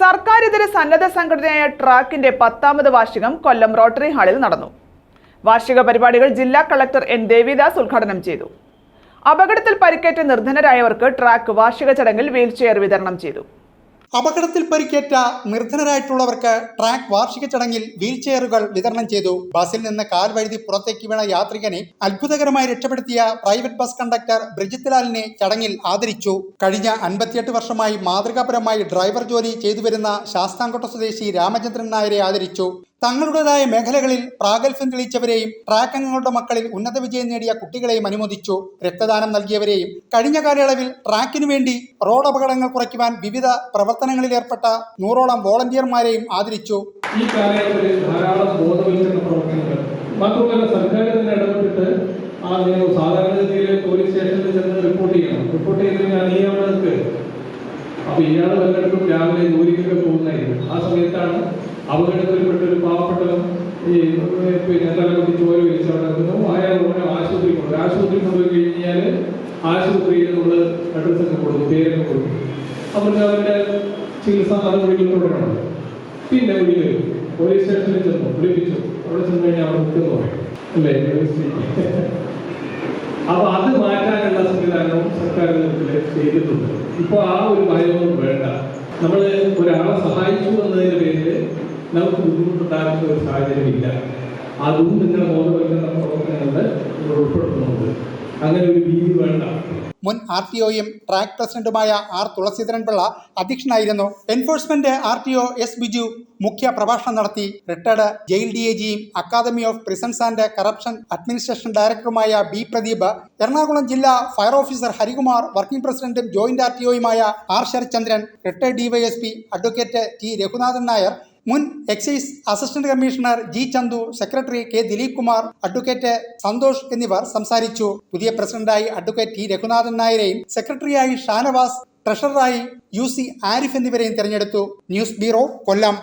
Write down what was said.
സർക്കാർ ഇതര സന്നദ്ധ സംഘടനയായ ട്രാക്കിന്റെ പത്താമത് വാർഷികം കൊല്ലം റോട്ടറി ഹാളിൽ നടന്നു. വാർഷിക പരിപാടികൾ ജില്ലാ കളക്ടർ എൻ ദേവിദാസ് ഉദ്ഘാടനം ചെയ്തു. അപകടത്തിൽ പരിക്കേറ്റ് നിർധനരായവർക്ക് ട്രാക്ക് വാർഷിക ചടങ്ങിൽ വീൽചെയർ വിതരണം ചെയ്തു. അപകടത്തിൽ പരിക്കേറ്റ നിർധനരായിട്ടുള്ളവർക്ക് ട്രാക്ക് വാർഷിക ചടങ്ങിൽ വീൽ ചെയറുകൾ വിതരണം ചെയ്തു. ബസ്സിൽ നിന്ന് കാൽ വഴുതി പുറത്തേക്ക് വീണ യാത്രികനെ അത്ഭുതകരമായി രക്ഷപ്പെടുത്തിയ പ്രൈവറ്റ് ബസ് കണ്ടക്ടർ ബ്രിജിത്ലാലിനെ ചടങ്ങിൽ ആദരിച്ചു. കഴിഞ്ഞ അൻപത്തിയെട്ട് വർഷമായി മാതൃകാപരമായി ഡ്രൈവർ ജോലി ചെയ്തു വരുന്ന ശാസ്താംകോട്ട സ്വദേശി രാമചന്ദ്രൻ നായരെ ആദരിച്ചു. തങ്ങളുടേതായ മേഖലകളിൽ പ്രാഗൽഭ്യം തെളിയിച്ചവരെയും ട്രാക്ക് അംഗങ്ങളുടെ മക്കളിൽ ഉന്നത വിജയം നേടിയ കുട്ടികളെയും അനുമോദിച്ചു. രക്തദാനം നൽകിയവരെയും കഴിഞ്ഞ കാലയളവിൽ ട്രാക്കിനു വേണ്ടി റോഡ് അപകടങ്ങൾ കുറയ്ക്കുവാൻ വിവിധ പ്രവർത്തനങ്ങളിൽ ഏർപ്പെട്ട നൂറോളം വോളണ്ടിയർമാരെയും ആദരിച്ചു. ഈ കാലയളവിൽ ധാരാളം ബോധവൽക്കരണ പ്രവർത്തനങ്ങൾ. മാത്രമല്ല സർക്കാർ തന്നെ ഇടപെട്ടിട്ട് ആ സാധാരണ സാധാരണഗതിയിൽ പോലീസ് സ്റ്റേഷനിൽ ചെന്ന് റിപ്പോർട്ട് ചെയ്യണം. റിപ്പോർട്ട് ചെയ്ത് കഴിഞ്ഞാൽ നീ അവിടെ നിൽക്ക്. അപ്പൊ ഇയാൾ പലയിടത്തും രാവിലെ ജോലിക്കൊക്കെ പോകുന്നതായിരുന്നു ആ സമയത്താണ് പാവപ്പെട്ടവൻ ഈ പിന്നെ തലകുത്തി ചോര വലിച്ച് അവിടെ അയാൾ ഉടനെ ആശുപത്രി കൊണ്ടുപോയി ആശുപത്രി കൊണ്ടുപോയി കഴിഞ്ഞാൽ ആശുപത്രിയിൽ നമ്മൾ അഡ്രസ്സൊക്കെ കൊടുക്കും പേരൊക്കെ കൊടുക്കും. അവർക്ക് അവരുടെ ചികിത്സാ നടപടികൾ പിന്നെ വിളി വരും പോലീസ് സ്റ്റേഷനിൽ ചെന്നു. വിളിപ്പിച്ചു. അവിടെ ചെന്ന് കഴിഞ്ഞാൽ നിൽക്കുന്നു അല്ലേ? അപ്പൊ അത് മാറ്റാനുള്ള സംവിധാനവും സർക്കാർ ചെയ്തിട്ടുണ്ട്. ഇപ്പൊ ആ ഒരു ഭയമൊന്നും വേണ്ട. നമ്മൾ ഒരാളെ സഹായിച്ചു പേരിൽ നമുക്ക് ബുദ്ധിമുട്ടുണ്ടാകുന്ന ഒരു സാഹചര്യമില്ല. അതും നിങ്ങളുടെ ബോധവൽക്കരണ പ്രവർത്തനങ്ങളിൽ ഉൾപ്പെടുത്തുന്നുണ്ട്. അങ്ങനെ ഒരു ഭീതി വേണ്ട. മുൻ ആർ ടി ഒയും ട്രാക്ക് പ്രസിഡന്റുമായ ആർ തുളസീധരൻ പിള്ള അധ്യക്ഷനായിരുന്നു. Enforcement R T O S Biju മുഖ്യ പ്രഭാഷണം നടത്തി. റിട്ടയർഡ് ജയിൽ ഡി എ ജിയും academy of prisons and correction administration ഡയറക്ടറുമായ ബി പ്രദീപ് എറണാകുളം ജില്ലാ ഫയർ ഓഫീസർ ഹരികുമാർ വർക്കിംഗ് പ്രസിഡന്റും joint R T ഒയുമായ R Sarathchandran retired DYSP advocate T Raghunathan Nair മുൻ excise assistant commissioner G Chandu secretary K Dileep Kumar advocate Santhosh എന്നിവർ സംസാരിച്ചു. പുതിയ പ്രസിഡന്റായി advocate T Raghunathan നായരെയും സെക്രട്ടറിയായി ഷാനവാസ് ട്രഷററായി യു സി ആരിഫ് എന്നിവരെയും തെരഞ്ഞെടുത്തു. News bureau Kollam.